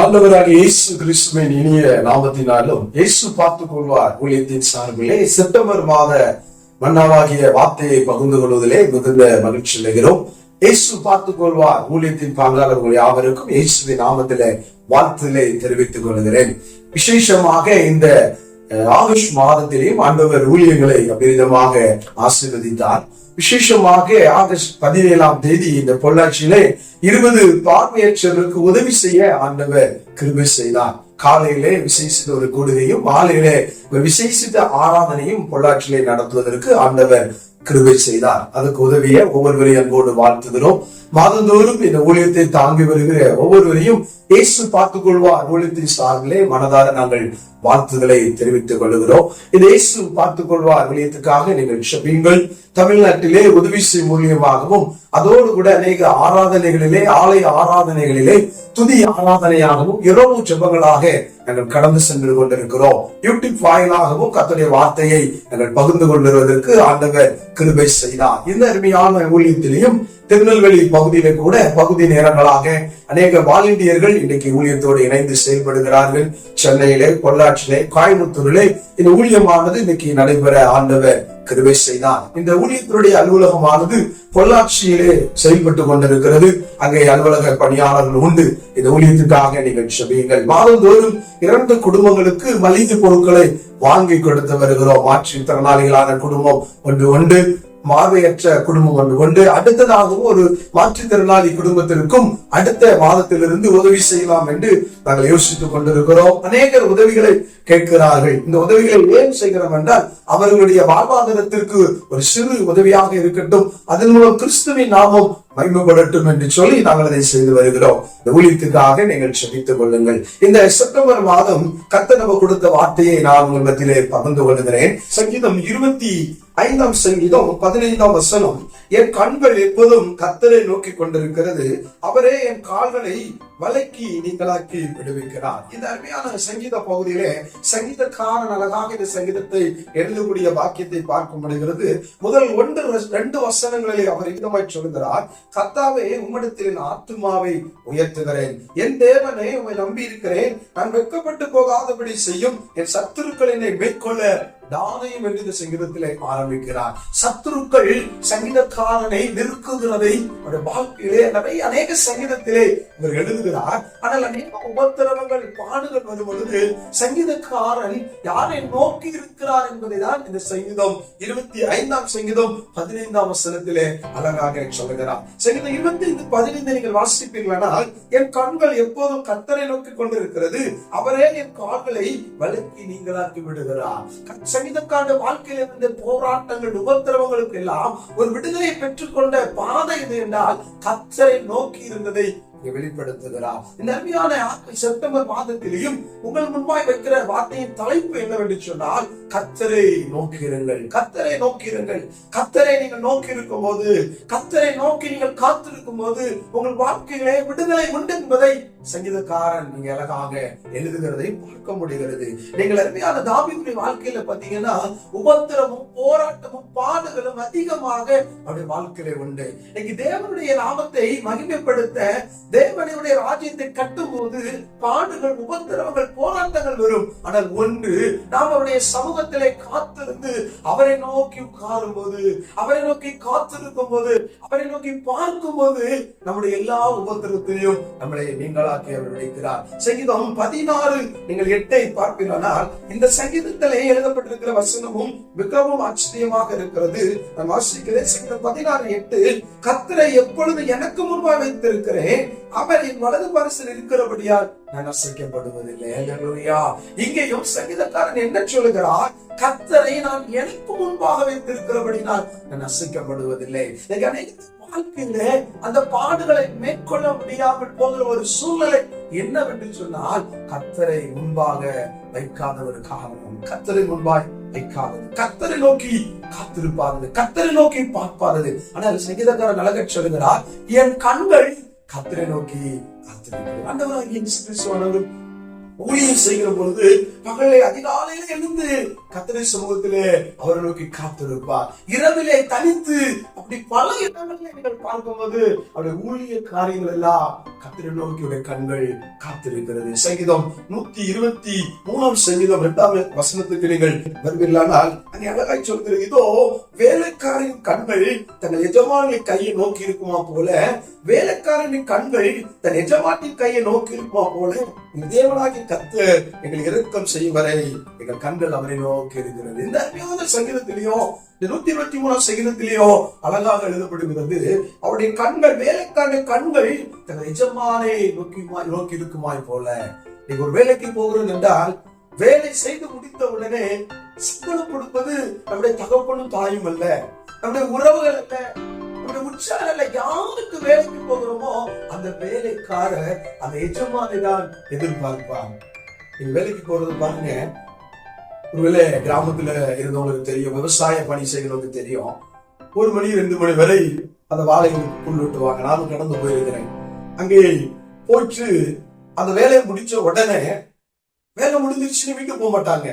ஆண்டவராக இயேசு கிறிஸ்துவின் இனிய நாமத்தினாலும் இயேசு பார்த்துக் கொள்வார் ஊழியத்தின் சார்பிலே செப்டம்பர் மாத மன்னாவாகிய வார்த்தையை பகிர்ந்து கொள்வதிலே மிகுந்த மகிழ்ச்சி அடைகிறோம். இயேசு பார்த்துக் கொள்வார் ஊழியத்தின் பங்காளர்கள் யாவருக்கும் இயேசுவின் நாமத்திலே வாழ்த்திலே தெரிவித்துக் கொள்கிறேன். விசேஷமாக இந்த ஆகஸ்ட் மாதத்திலேயும் ஆண்டவர் ஊழியங்களை அபரிதமாக ஆசீர்வதித்தார். விசேஷமாக ஆகஸ்ட் பதினேழாம் தேதி இந்த பொள்ளாச்சியிலே இருபது பார்வையற்றவருக்கு உதவி செய்ய ஆண்டவர் கிருபை செய்தார். காலையிலே விசேஷித்த ஒரு கூடுகையும் மாலையிலே விசேஷித்த ஆராதனையும் பொள்ளாச்சியிலே நடத்துவதற்கு ஆண்டவர் கிருபை செய்தார். அதுக்கு உதவிய ஒவ்வொருவரையும் அன்போடு வாழ்த்துகிறோம். மாதந்தோறும் இந்த ஊழியத்தை தாங்கி வருகிற ஒவ்வொருவரையும் இயேசு பார்த்துக் கொள்வார் ஊழியத்தின் சார்பிலே மனதார நாங்கள் வாழ்த்துக்களை தெரிவித்துக் கொள்கிறோம் இந்த இயேசு பார்த்துக் கொள்வார் ஊழியத்துக்காக நீங்கள் ஷபிங்கள் தமிழ்நாட்டிலே உதவி செய்யும் மூலியமாகவும் அதோடு கூட அநேக ஆராதனைகளிலே ஆலய ஆராதனைகளிலே துதி ஆராதனையாகவும் இரவு ஜெபங்களாக நாங்கள் கடந்து சென்று கொண்டிருக்கிறோம். யூடியூப் வாயிலாகவும் கர்த்தருடைய வார்த்தையை நாங்கள் பகிர்ந்து கொண்டிருவதற்கு ஆண்டவர் கிருபை செய்தார். இந்த அருமையான ஊழியத்திலையும் திருநெல்வேலி பகுதியில கூட பகுதி நேரங்களாக அநேக வாலண்டியர்கள் இன்னைக்கு ஊழியத்தோடு இணைந்து செயல்படுகிறார்கள். சென்னையிலே பொள்ளாச்சியிலே கோயம்புத்தூரிலே இந்த ஊழியமானது இன்னைக்கு நடைபெற ஆண்டவர் கிருவை செய்தார். இந்த ஊழியத்தினுடைய அலுவலகமானது பொள்ளாச்சியிலே செயல்பட்டு கொண்டிருக்கிறது. அங்கே அலுவலக பணியாளர்கள் உண்டு. இந்த ஊழியத்துக்காக நீங்கள் செபியுங்கள். மாதந்தோறும் இரண்டு குடும்பங்களுக்கு மளிகை பொருட்களை வாங்கி கொடுத்து வருகிறோம். மாற்றுத்திறனாளிகளான குடும்பம் ஒன்று உண்டு. பார்வையற்ற குடும்பம் ஒன்று கொண்டு அடுத்ததாகவும் ஒரு மாற்றுத்திறனாளி குடும்பத்திற்கும் அடுத்த மாதத்திலிருந்து உதவி செய்யலாம் என்று நாங்கள் யோசித்துக் கொண்டிருக்கிறோம். அநேகர் உதவிகளை கேட்கிறார்கள். இந்த உதவிகளை ஏன் செய்கிறோம் என்றால் அவர்களுடைய வாழ்வாதாரத்திற்கு ஒரு சிறு உதவியாக இருக்கட்டும். அதன் மூலம் கிறிஸ்துவின் நாமம் மகிமைப்படட்டும் என்று சொல்லி நாங்கள் அதை செய்து வருகிறோம். இந்த ஊழியத்துக்காக நீங்கள் செபித்துக் கொள்ளுங்கள். இந்த செப்டம்பர் மாதம் கத்த நம்ம கொடுத்த வார்த்தையை நான் உங்கள் மத்தியிலே பகிர்ந்து கொள்கிறேன். சங்கீதம் இருபத்தி ஐந்தாம் சங்கீதம் பதினைந்தாம் வசனம் என் கண்கள் எப்போதும் கத்தரை நோக்கி கொண்டிருக்கிறது. அவரே என் கால்களை வலைக்கு நீங்களாக்கி விடுவிக்கிறார். இந்த அருமையான சங்கீத பகுதியிலே சங்கீதக்காரன் அழகாக இந்த சங்கீதத்தை எழுதக்கூடிய வாக்கியத்தை பார்க்க முடிகிறது முதல் ஒன்று ரெண்டு வசனங்களிலே அவர் இதமாய் சொல்கிறார் கத்தாவே உம்மிடத்தில் ஆத்மாவை ஆத்துமாவை உயர்த்துகிறேன். என் தேவனை உம்மை நம்பி இருக்கிறேன் நான் வெட்கப்பட்டு போகாதபடி செய்யும். என் சத்துருக்கள் என்னை மேற்கொள்ள தானியம் என்று சங்கீதத்திலே ஆரம்பிக்கிறார். சத்துருக்கள் சங்கீதக்காரனை நெருக்குகிறதை அவருடைய வாழ்க்கையிலே நிறைய அநேக சங்கீதத்திலே அவர் எழுதுகிறார். ஆனால் அநேக உபத்திரவங்கள் பாடுகள் வரும் பொழுது சங்கீதக்காரன் யாரை நோக்கி இருக்கிறார் என்பதை தான் இந்த சங்கீதம் இருபத்தி ஐந்தாம் சங்கீதம் பதினைந்தாம் வசனத்திலே அழகாக சொல்லுகிறார். சங்கீதம் இருபத்தி ஐந்து பதினைந்து நீங்கள் வாசிப்பீர்களானால் என் கண்கள் எப்போதும் கத்தரை நோக்கி கொண்டிருக்கிறது. அவரே என் கால்களை வலுக்கி நீங்களாக்கி விடுகிறார். சங்கீதக்காரனுடைய வாழ்க்கையில் இருந்த போராட்டங்கள் உபத்திரவங்களுக்கு எல்லாம் ஒரு விடுதலை பெற்றுக்கொண்ட பாதை இது என்றால் கத்தரை நோக்கி இருந்ததை வெளிப்படுத்துகிறார் இந்த அருமையான செப்டம்பர் மாதத்திலேயும் உங்கள் முன்பாய் வைக்கிற வார்த்தையின் தலைப்பு என்னவென்று சொன்னால் கத்தரை நோக்கிருங்கள் கத்தரை நோக்கிருங்கள் கத்தரை நீங்கள் நோக்கி இருக்கும் போது கத்தரை நோக்கி நீங்கள் காத்திருக்கும் போது உங்கள் வாழ்க்கையிலே விடுதலை உண்டு என்பதை சங்கீதக்காரன் நீங்க அழகாக எழுதுகிறதை பார்க்க முடிகிறது. நீங்கள் அருமையான தாவினுடைய வாழ்க்கையில பாத்தீங்கன்னா உபத்திரமும் போராட்டமும் பாடுகளும் அதிகமாக அவருடைய வாழ்க்கையில உண்டு. இன்னைக்கு தேவனுடைய நாமத்தை மகிமைப்படுத்த தேவனுடைய ராஜ்யத்தை கட்டும் போது பாடுகள் உபத்திரவங்கள் போராட்டங்கள் வரும். ஆனால் ஒன்று நாம் அவருடைய சமூகத்திலே காத்திருந்து அவரை நோக்கி உட்காரும் போது அவரை நோக்கி காத்திருக்கும் போது அவரை நோக்கி பார்க்கும் போது நம்முடைய எல்லா உபத்திரத்திலையும் நம்மளை நீங்களாக்கி அவர் விளைக்கிறார் சங்கீதம் பதினாறு. நீங்கள் எட்டை பார்ப்பீர்களானால் இந்த சங்கீதத்திலே எழுதப்பட்டிருக்கிற வசனமும் மிகவும் ஆச்சரியமாக இருக்கிறது. நான் வாசிக்கிறேன் சங்கீதம் பதினாறு எட்டு. கத்தரை எப்பொழுது எனக்கு முன்பாக வைத்திருக்கிறேன் அவர் என் வலது பரிசில் இருக்கிறபடியால் நான் அசைக்கப்படுவதில்லை. இங்கேயும் சங்கீதக்காரன் என்ன சொல்லுகிறார் கத்தரை நான் எனக்கு முன்பாக வைத்திருக்கிறபடினால் நான் அசைக்கப்படுவதில்லை. வாழ்க்கையில அந்த பாடுகளை மேற்கொள்ள முடியாமல் போகிற ஒரு சூழ்நிலை என்னவென்று சொன்னால் கத்தரை முன்பாக வைக்காத ஒரு காரணம். கத்தரை முன்பாய் வைக்காதது. கத்தரை நோக்கி காத்திருப்பாதது கத்தரை நோக்கி பார்ப்பாரது ஆனால் சங்கீதக்கார நலக சொல்லுகிறார் என் கண்கள் கத்தரை நோக்கி காத்திருக்கிறது. ஆண்டவராகிய ஊழியம் செய்கிற பொழுது பகலை அதிகாலையில எழுந்து கத்தனை சமூகத்திலே அவரை நோக்கி காத்திருப்பார். இரவிலே தனித்து அப்படி பல இடங்களில் நீங்கள் பார்க்கும்போது அவருடைய ஊழிய காரியங்கள் எல்லாம் கத்தரை நோக்கியுடைய கண்கள் காத்திருக்கிறது. சங்கீதம் நூத்தி இருபத்தி மூணாம் சங்கீதம் இரண்டாம் வசனத்துக்கு நீங்கள் வருவீர்களானால் அங்கே அழகாய் சொல்கிறது இதோ வேலைக்காரின் கண்கள் தன் எஜமானின் கையை நோக்கி இருக்குமா போல வேலைக்காரனின் கண்கள் தன் எஜமானின் கையை நோக்கி இருக்குமா போல தேவனாகி கத்து எங்கள் இரக்கம் செய்யும் வரை எங்கள் கண்கள் அவரை நோக்கி இருக்கிறது இந்த அருமையான சங்கீதத்திலையும் நூத்தி இருபத்தி மூணாம் சங்கீதத்திலேயோ அழகாக எழுதப்படுகிறது அவருடைய கண்கள் வேலைக்கான கண்கள் தன் எஜமானை நோக்கி நோக்கி இருக்குமாய் போல. நீங்க ஒரு வேலைக்கு போகிறது என்றால் வேலை செய்து முடித்த உடனே சிக்கலம் கொடுப்பது நம்முடைய தகப்பனும் தாயும் அல்ல. நம்முடைய உறவுகள் அல்ல. ஒரு உற்சாகல யாருக்கு வேலைக்கு போகிறோமோ அந்த வேலைக்காரர் அந்த எஜமானி தான் எதிர்பார்ப்பான். நீங்க வேலைக்கு போறது பாருங்க. ஒருவேளை கிராமத்துல இருந்தவங்களுக்கு தெரியும் விவசாய பணி செய்கிறவங்களுக்கு தெரியும். ஒரு மணி ரெண்டு மணி வரை அந்த வாழைகள் புல் வெட்டுவாங்க. நானும் கடந்து போயிருக்கிறேன். அங்கே போயிட்டு அந்த வேலையை முடிச்ச உடனே வேலை முடிஞ்சிருச்சுன்னு வீட்டுக்கு போக மாட்டாங்க.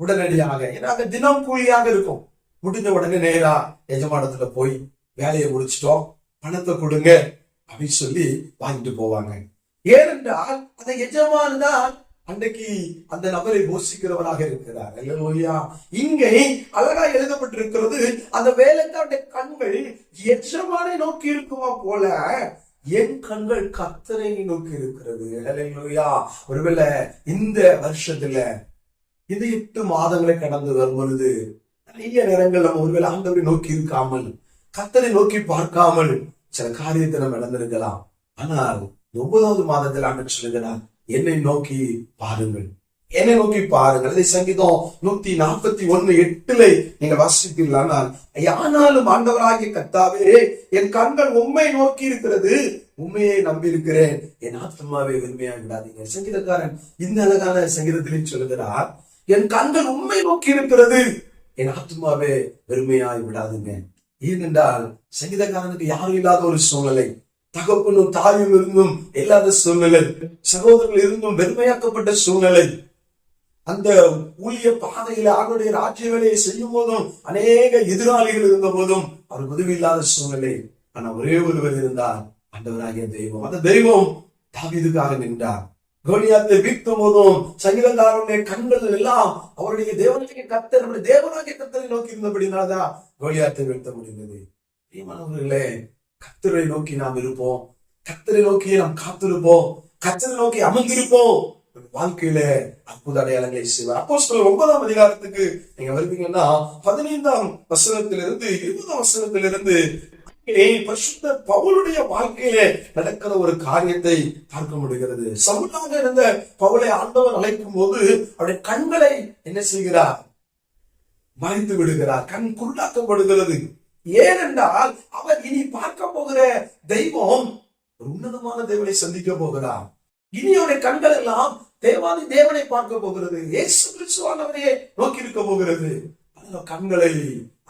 உடனடியாக ஏன்னா அங்க தினம் கூலியாக இருக்கும். முடிஞ்ச உடனே நேரா எஜமானத்துல போய் வேலையை முடிச்சிட்டோம் பணத்தை கொடுங்க அப்படின்னு சொல்லி வாங்கிட்டு போவாங்க. ஏனென்றால் அந்த எஜமான் தான் அன்னைக்கு அந்த நபரை போஷிக்கிறவராக இருக்கிறார். அல்லா இங்கே அழகா எழுதப்பட்டிருக்கிறது அந்த வேலைக்காரனுடைய கண்கள் எஜமானை நோக்கி இருக்குமா போல என் கண்கள் கத்தரை நோக்கி இருக்கிறது. அல்லா ஒருவேளை இந்த வருஷத்துல இந்த எட்டு மாதங்களை கடந்து வரும் பொழுது நிறைய நேரங்கள் நம்ம ஒருவேளை ஆண்டவரை நோக்கி இருக்காமல் கத்தரை நோக்கி பார்க்காமல் சில காரியத்தை நம்ம இழந்திருக்கலாம் ஆனால் ஒன்பதாவது மாதத்தில் ஆண்டு சொல்லுகிறார் என்னை நோக்கி பாருங்கள். என்னை நோக்கி பாருங்கள். அதை சங்கீதம் நூத்தி நாற்பத்தி ஒண்ணு எட்டுல நீங்க வாசித்தீர்களானால் ஆனாலும் ஆண்டவராகிய கத்தாவே என் கண்கள் உண்மை நோக்கி இருக்கிறது. உண்மையை நம்பி இருக்கிறேன் என் ஆத்மாவை வெறுமையா விடாதீங்க சங்கீதக்காரன் இந்த அழகான சங்கீதத்திலையும் சொல்லுகிறார் என் கண்கள் உண்மை நோக்கி இருக்கிறது. என் ஆத்மாவே வெறுமையாய் விடாதுங்க. ஏனென்றால் சங்கீதக்காரனுக்கு யாரும் இல்லாத ஒரு சூழ்நிலை தகப்பனும் தாயும் இருந்தும் இல்லாத சூழ்நிலை சகோதரர்கள் இருந்தும் வெறுமையாக்கப்பட்ட சூழ்நிலை. அந்த ஊழிய பாதையில அவருடைய ராஜ்ய வேலையை செய்யும் போதும் அநேக எதிராளிகள் இருந்த போதும் அவர் உதவி இல்லாத சூழ்நிலை. ஆனா ஒரே ஒருவர் இருந்தார் அந்தவராகிய தெய்வம். அந்த தெய்வம் தாவிதுக்காக நின்றார். கோலியாத்தை வீழ்த்தும் போதும் சங்கீதக்காரனுடைய கண்கள் எல்லாம் அவருடைய தேவனாகிய கத்தர் நம்முடைய தேவனாகிய கத்தரை நோக்கி இருந்தபடினால்தான் கோலியாத்தை வீழ்த்த முடிந்தது. பிரியமானவர்களே கத்தரை நோக்கி நாம் இருப்போம். கத்தரை நோக்கி நாம் காத்திருப்போம். கத்தரை நோக்கி அமர்ந்திருப்போம். வாழ்க்கையில அற்புத அடையாளங்களை செய்வார். அப்போ சொல்ல ஒன்பதாம் அதிகாரத்துக்கு நீங்க வருவீங்கன்னா பதினைந்தாம் வசனத்திலிருந்து இருபதாம் வசனத்திலிருந்து பரிசுத்த பவுலுடைய வாழ்க்கையிலே நடக்கிற ஒரு காரியத்தை பார்க்க முடிகிறது. சவுலாக இருந்த பவுலை ஆண்டவர் அழைக்கும் போது அவருடைய கண்களை என்ன செய்கிறார்? மறைந்து விடுகிறார். கண் குருடாக்கப்படுகிறது. ஏனென்றால் அவர் இனி பார்க்க போகிற தெய்வம் ஒரு உன்னதமான தேவனை சந்திக்க போகிறார் இனி அவருடைய கண்கள் எல்லாம் தேவாதி தேவனை பார்க்க போகிறது. இயேசு கிறிஸ்துவானவரையே நோக்கி இருக்க போகிறது. கண்களை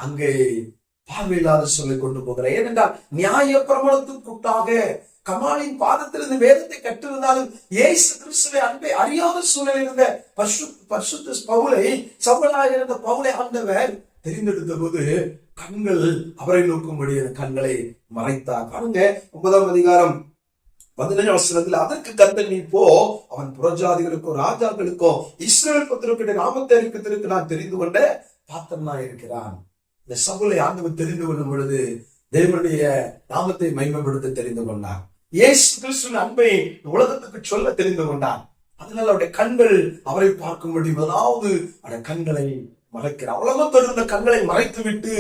அங்கே பார்வையில்லாத சொல்லை கொண்டு போகிறார் ஏனென்றால் நியாய பிரபலத்துக்குட்டாக கமாலின் பாதத்திலிருந்து வேதத்தை கற்றிருந்தாலும் ஏசு கிறிஸ்துவை அன்பை அறியாத சூழலில் இருந்த பசு பசுத்த பவுலை சவலாக இருந்த பவுலை ஆண்டவர் தெரிந்தெடுத்த போது கண்கள் அவரை நோக்கும்படி கண்களை மறைத்தார். பாருங்க ஒன்பதாம் அதிகாரம் பதினஞ்சு அதற்கு கத்த நீ போ அவன் புறஜாதிகளுக்கும் ராஜாக்களுக்கும் இஸ்ரேல் பத்திரக்கிட்ட நாமத்தை இருக்கிறதுக்கு நான் தெரிந்து கொண்ட பாத்திரனா இருக்கிறான் இந்த சவுலை ஆண்டவர் தெரிந்து கொள்ளும் பொழுது தேவனுடைய நாமத்தை மைமைப்படுத்த தெரிந்து கொண்டார். இயேசு கிறிஸ்துவின் அன்பை உலகத்துக்கு சொல்ல தெரிந்து கொண்டார். அதனால அவருடைய கண்கள் அவரை பார்க்கும்படி முதலாவது அவருடைய கண்களை மறைக்கிறார். உலகத்தோடு இருந்த கண்களை மறைத்து விட்டு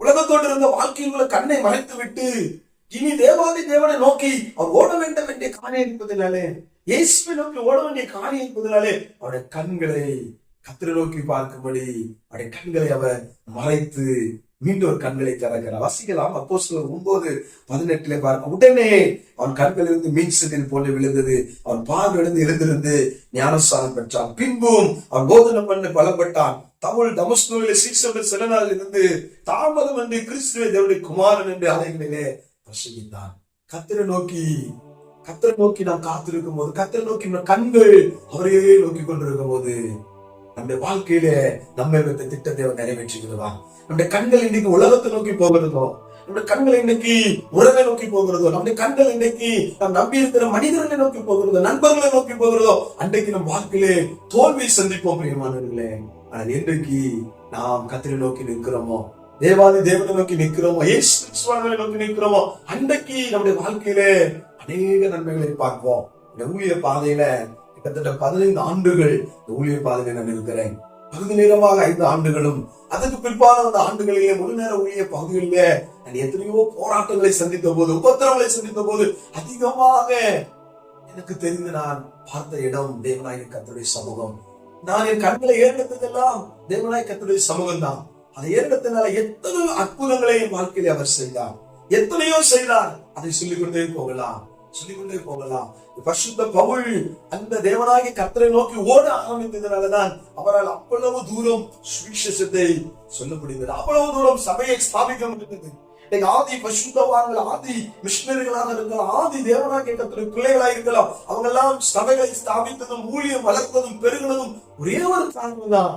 உலகத்தோடு இருந்த வாழ்க்கையில் உள்ள கண்ணை மறைத்து விட்டு இனி தேவாதி தேவனை நோக்கி அவர் ஓட வேண்டும் வேண்டிய காரியம் என்பதனாலே இயேசுவை நோக்கி ஓட வேண்டிய காரியம் இருப்பதனாலே அவருடைய கண்களை கத்திர நோக்கி பார்க்கும்படி அவருடைய கண்களை அவர் மறைத்து மீண்டும் ஒரு கண்களை திறக்கிறார். வசிக்கலாம். அப்போ ஒன்பது பதினெட்டுல பார்க்க உடனே அவன் கண்களிலிருந்து மீன் சிறில் போல விழுந்தது. அவன் பார்வையிலிருந்து எழுந்திருந்து ஞானஸ்தானம் பெற்றான். பின்பும் அவன் போதனம் பண்ண பலப்பட்டான். தமிழ் தமஸ்தூரில் சீசர்கள் சில நாள் இருந்து தாமதம் என்று கிறிஸ்துவ தேவனுடைய குமாரன் என்று அலைகளிலே வசிக்கின்றான். கத்திர நோக்கி கத்திரை நோக்கி நாம் காத்திருக்கும் போது கத்திரை நோக்கி கண்கள் அவரையே நோக்கி கொண்டிருக்கும் போது நம்முடைய வாழ்க்கையில நம்ம வைத்த திட்டத்தை அவர் நிறைவேற்றுகிறதா? நம்முடைய கண்கள் இன்னைக்கு உலகத்தை நோக்கி போகிறதோ? நம்முடைய கண்கள் இன்னைக்கு உறவை நோக்கி போகிறதோ? நம்முடைய கண்கள் இன்னைக்கு நாம் நம்பி இருக்கிற மனிதர்களை நோக்கி போகிறதோ? நண்பர்களை நோக்கி போகிறதோ? அன்றைக்கு நம் வாழ்க்கையிலே தோல்வியை சந்திப்போம் பிரியமானவர்களே. ஆனால் இன்றைக்கு நாம் கத்திரை நோக்கி நிற்கிறோமோ? தேவாதி தேவனை நோக்கி நிற்கிறோமோ? இயேசு நோக்கி நிற்கிறோமோ? அன்றைக்கு நம்முடைய வாழ்க்கையிலே அநேக நன்மைகளை பார்ப்போம். இந்த ஊழிய பாதையில கிட்டத்தட்ட பதினைந்து ஆண்டுகள் ஊழியர் பாதையில் நான் இருக்கிறேன் பகுதி நேரமாக ஐந்து ஆண்டுகளும் அதற்கு பிற்பான அந்த ஆண்டுகளிலே முழு நேர ஊழிய பகுதிகளிலே நான் எத்தனையோ போராட்டங்களை சந்தித்த போது உபத்திரங்களை சந்தித்த போது அதிகமாக எனக்கு தெரிந்து நான் பார்த்த இடம் தேவநாயக கத்துடைய சமூகம். நான் என் கண்களை ஏறெடுத்ததெல்லாம் தேவநாயக கத்துடைய சமூகம் தான் அதை ஏறெடுத்தனால எத்தனை அற்புதங்களை என் வாழ்க்கையில அவர் செய்தார். எத்தனையோ செய்தார். அதை சொல்லிக்கொண்டே போகலாம். சொல்லிக்கொண்டே போகலாம். பரிசுத்த பவுல் அந்த தேவனாகி கத்தரை நோக்கி ஓட ஆரம்பித்ததுனாலதான் அவரால் அவ்வளவு தூரம் சுவிசேஷத்தை சொல்ல முடிந்தது. அவ்வளவு தூரம் சபையை ஸ்தாபிக்க முடிந்தது. ஆதி பசுத்தவான்கள் ஆதி மிஷினரிகளாக இருக்கலாம் ஆதி தேவனாக கத்திர பிள்ளைகளாக இருக்கலாம். அவங்க எல்லாம் சபைகளை ஸ்தாபித்ததும் ஊழியம் வளர்த்ததும் பெருகினதும் ஒரே ஒரு காரணம் தான்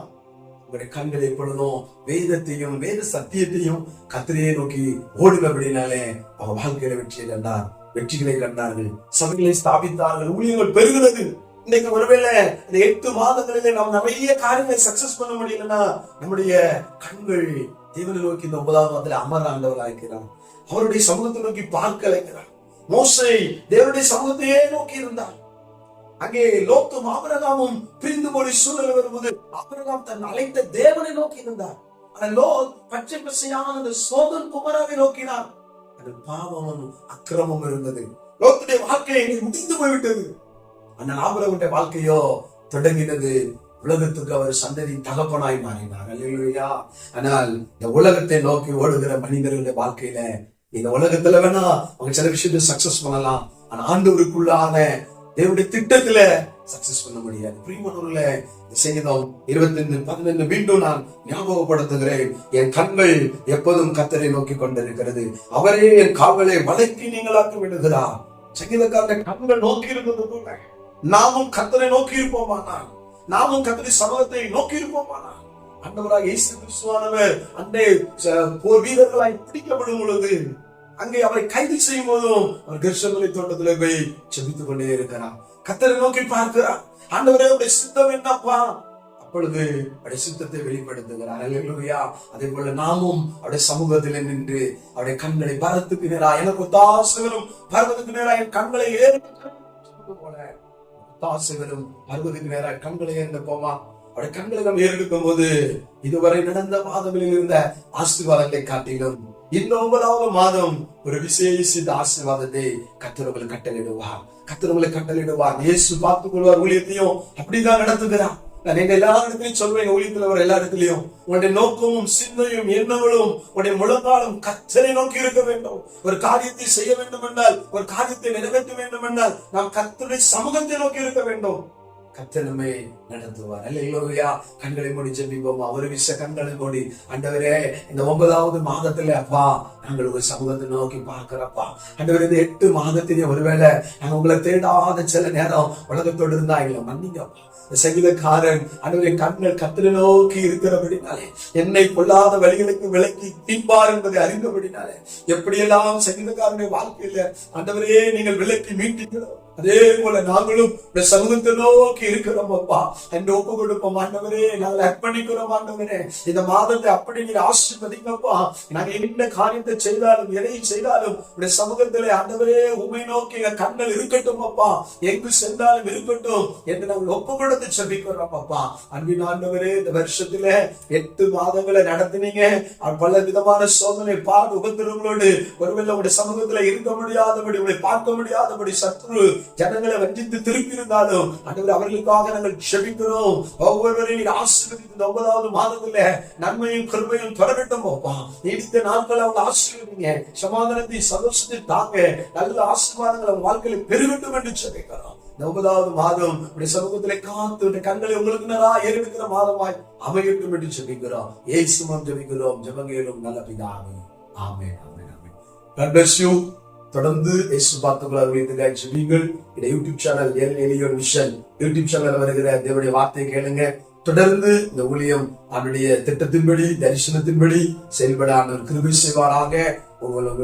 உங்களுடைய கண்கள் எப்பொழுதும் வேதத்தையும் வேத சத்தியத்தையும் கத்திரையை நோக்கி ஓடுங்க அப்படின்னாலே அவன் வாழ்க்கையில வெற்றி கண்டார் வெற்றிகளை கண்டார்கள். சபைகளை ஸ்தாபித்தார்கள். ஊழியர்கள் பெருகிறது. இன்னைக்கு ஒருவேளை இந்த எட்டு மாதங்களிலே நாம் நிறைய காரியங்களை சக்சஸ் பண்ண முடியலன்னா நம்முடைய கண்கள் தேவனை நோக்கி இந்த ஒன்பதாவது மாதத்துல அமர் ஆண்டவராக அவருடைய சமூகத்தை நோக்கி பார்க்க வைக்கிறார் மோசை தேவனுடைய சமூகத்தையே நோக்கி இருந்தார். அங்கே லோத்தும் ஆபரகாமும் பிரிந்து போய் சூழல் வரும்போது ஆபரகாம் தன் அழைத்த தேவனை நோக்கி இருந்தார். ஆனால் லோத் பச்சை பசையான அந்த சோதன் குமராவை நோக்கினார். அந்த பாவமும் அக்கிரமம் இருந்தது. லோத்துடைய வாழ்க்கை முடிந்து போய்விட்டது. ஆனால் ஆபரகனுடைய வாழ்க்கையோ தொடங்கினது. உலகத்துக்கு அவர் சந்ததி தகப்பனாய் மாறினார். இல்லையா ஆனால் இந்த உலகத்தை நோக்கி ஓடுகிற மனிதர்களுடைய வாழ்க்கையில இந்த உலகத்துல வேணா அவங்க சில விஷயத்தை சக்சஸ் பண்ணலாம். ஆனா ஆண்டவருக்குள்ளான தேவனுடைய திட்டத்துல சக்சஸ் பண்ண முடியாது. பிரியமானவர்கள செய்தோம் இருபத்தி ஐந்து பதினைந்து மீண்டும் நான் ஞாபகப்படுத்துகிறேன். என் கண்கள் எப்போதும் கத்தரை நோக்கி கொண்டிருக்கிறது. அவரே என் காவலை வளைக்கி நீங்களாக்கி விடுகிறார் சங்கீதக்காரன் கண்கள் நோக்கி இருந்தது போல. நாமும் கத்தரை நோக்கி இருப்போமானால் நாமும் கத்தரை சமூகத்தை நோக்கி இருப்போமானால் அண்டவராக இயேசு கிறிஸ்துவானவர் அண்டே போர் வீரர்களாய் பிடிக்கப்படும் பொழுது அங்கே அவரை கைது செய்யும் போதும் அவர் கர்ஷமலை தோட்டத்துல போய் செபித்துக் கொண்டே இருக்கிறார். கத்தரை நோக்கி பார்க்கிறார். ஆண்டவரே உடைய சித்தம் என்னப்பா? அப்பொழுது அவருடைய சித்தத்தை வெளிப்படுத்துகிறார். அல்லா அதே போல நாமும் அவருடைய சமூகத்தில் நின்று அவருடைய கண்களை பரத்துக்கு நேரா எனக்கு ஒத்தாசைகளும் பருவத்துக்கு நேரா என் கண்களை ஏறு போல ஒத்தாசைகளும் பருவத்துக்கு நேரா கண்களை ஏறின போமா அவருடைய கண்களை நம்ம ஏறெடுக்கும் போது இதுவரை நடந்த மாதங்களில் இருந்த ஆசீர்வாதத்தை காட்டிலும் இந்த ஒன்பதாவது மாதம் ஒரு விசேஷித்த ஆசீர்வாதத்தை கத்திரவங்களை கட்டளிடுவார் கத்திரவங்களை கட்டளிடுவார் இயேசு பார்த்துக் கொள்வார் ஊழியத்தையும். அப்படிதான் நடத்துகிறார். நான் எங்க எல்லா இடத்துலயும் சொல்வேன் ஊழியத்துல வர எல்லா இடத்துலயும். உன்னுடைய நோக்கமும் சிந்தையும் எண்ணங்களும் உன்னுடைய முழங்காலும் கத்தரை நோக்கி இருக்க வேண்டும். ஒரு காரியத்தை செய்ய வேண்டும் என்றால் ஒரு காரியத்தை நிறைவேற்ற வேண்டும் என்றால் நாம் கத்தருடைய சமூகத்தை நோக்கி இருக்க வேண்டும். கத்தனமே நடத்துவார். அல்லையா கண்களை மூடி ஜெபிப்போம். ஒரு விஷ கண்களை மூடி. அண்டவரே இந்த ஒன்பதாவது மாதத்துல அப்பா நாங்கள் ஒரு சமூகத்தை நோக்கி பார்க்கிறப்பா. அண்டவர் இந்த எட்டு மாதத்திலே ஒருவேளை நாங்க உங்களை தேடாத சில நேரம் உலகத்தோடு இருந்தா எங்களை மன்னிங்கப்பா. இந்த சங்கீதக்காரன் ஆண்டவரை கண்கள் கத்திர நோக்கி இருக்கிறபடினாலே என்னை கொள்ளாத வழிகளுக்கு விலக்கி மீட்பார் என்பதை அறிந்தபடினாலே எப்படியெல்லாம் சங்கீதக்காரனுடைய வாழ்க்கையில அந்தவரையே நீங்கள் விலக்கி மீட்டீங்களோ அதே போல நாங்களும் இந்த சமூகத்தை நோக்கி இருக்கிறோம் அப்பா. என் ஒப்பு கொடுப்போம் ஆண்டவரே. நாங்கள் அர்ப்பணிக்கிறோம் ஆண்டவரே. இந்த மாதத்தை அப்படி நீங்க ஆசிர்வதிங்கப்பா நாங்கள் என்ன காரியத்தை செய்தாலும் எதை செய்தாலும் இந்த சமூகத்திலே ஆண்டவரே உமை நோக்கி எங்க இருக்கட்டும் அப்பா. எங்கு சென்றாலும் இருக்கட்டும் என்று நாங்கள் ஒப்பு கொடுத்து செபிக்கிறோம் அப்பா. அன்பின் ஆண்டவரே இந்த வருஷத்துல எட்டு மாதங்களை நடத்தினீங்க. பல விதமான சோதனை பாடு உபத்திரங்களோடு ஒருவேளை உங்களுடைய சமூகத்துல இருக்க முடியாதபடி உங்களை பார்க்க முடியாதபடி சத்ரு ஜனங்களை வஞ்சித்து திருப்பி இருந்தாலும் ஆண்டவர் அவர்களுக்காக நாங்கள் செபிக்கிறோம். ஒவ்வொருவரையும் நீங்க ஆசீர்வதித்து இந்த ஒன்பதாவது மாதத்துல நன்மையும் கருமையும் தொடரட்டும் போப்பா நீடித்த நாட்கள் அவங்க ஆசீர்வதிங்க. சமாதானத்தை சந்தோஷத்தை தாங்க. நல்ல ஆசீர்வாதங்கள் அவங்க வாழ்க்கையில பெருகட்டும் என்று சொல்லிக்கிறோம் ஒன்பதாவது மாதம் உடைய சமூகத்திலே காத்து கண்களை உங்களுக்கு நேரா ஏறெடுக்கிற மாதமாய் அமையட்டும் என்று சொல்லிக்கிறோம் ஏசுமம் ஜெபிக்கிறோம். ஜெபங்கேலும் நல்ல பிதாவே. ஆமே ஆமே ஆமே God bless you. தொடர்ந்து இயேசு பார்த்துக்கொள்ள ஊழியத்துக்காக ஜெபியுங்கள் இந்த யூடியூப் சேனல் ஏழு எளியோர் மிஷன் யூடியூப் சேனல் வருகிற தேவனுடைய வார்த்தையை கேளுங்க. தொடர்ந்து இந்த ஊழியம் அவருடைய திட்டத்தின்படி தரிசனத்தின்படி செயல்பட ஆண்டவர் கிருபி செய்வாராக.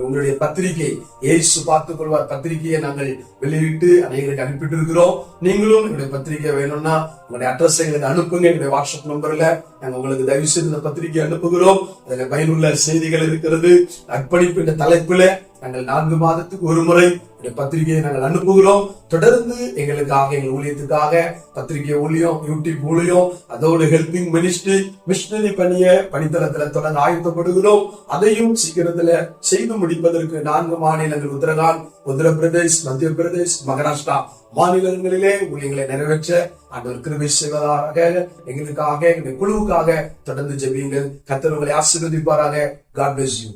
உங்களுடைய பத்திரிகை ஏசு பார்த்துக் கொள்வார் பத்திரிகையை நாங்கள் வெளியிட்டு அனைவருக்கு அனுப்பிட்டு இருக்கிறோம் நீங்களும் எங்களுடைய பத்திரிகை வேணும்னா உங்களுடைய அட்ரஸ் எங்களுக்கு அனுப்புங்க. எங்களுடைய வாட்ஸ்அப் நம்பர்ல நாங்க உங்களுக்கு தயவு செய்து இந்த பத்திரிகை அனுப்புகிறோம். அதுல பயனுள்ள செய்திகள் இருக்கிறது. அர்ப்பணிப்பு என்ற தலைப்புல நாங்கள் நான்கு மாதத்துக்கு ஒரு முறை பத்திரிகையை நாங்கள் அனுப்புகிறோம். தொடர்ந்து எங்களுக்காக எங்கள் ஊழியத்துக்காக பத்திரிகை ஊழியம் யூடியூப் ஊழியம் அதோடு ஹெல்பிங் மினிஸ்ட்ரி மிஷனரி பணிய பணித்தளத்துல தொடர்ந்து ஆயத்தப்படுகிறோம். அதையும் சீக்கிரத்துல செய்து முடிப்பதற்கு நான்கு மாநிலங்கள் உத்தரகாண்ட் உத்தரப்பிரதேஷ் மத்திய பிரதேஷ் மகாராஷ்டிரா மாநிலங்களிலே ஊழியங்களை நிறைவேற்ற ஆண்டவர் கிருபை செய்வதாக எங்களுக்காக எங்களுடைய குழுவுக்காக தொடர்ந்து ஜெபியுங்கள். கத்தர் ஆசீர்வதிப்பாராக. God bless you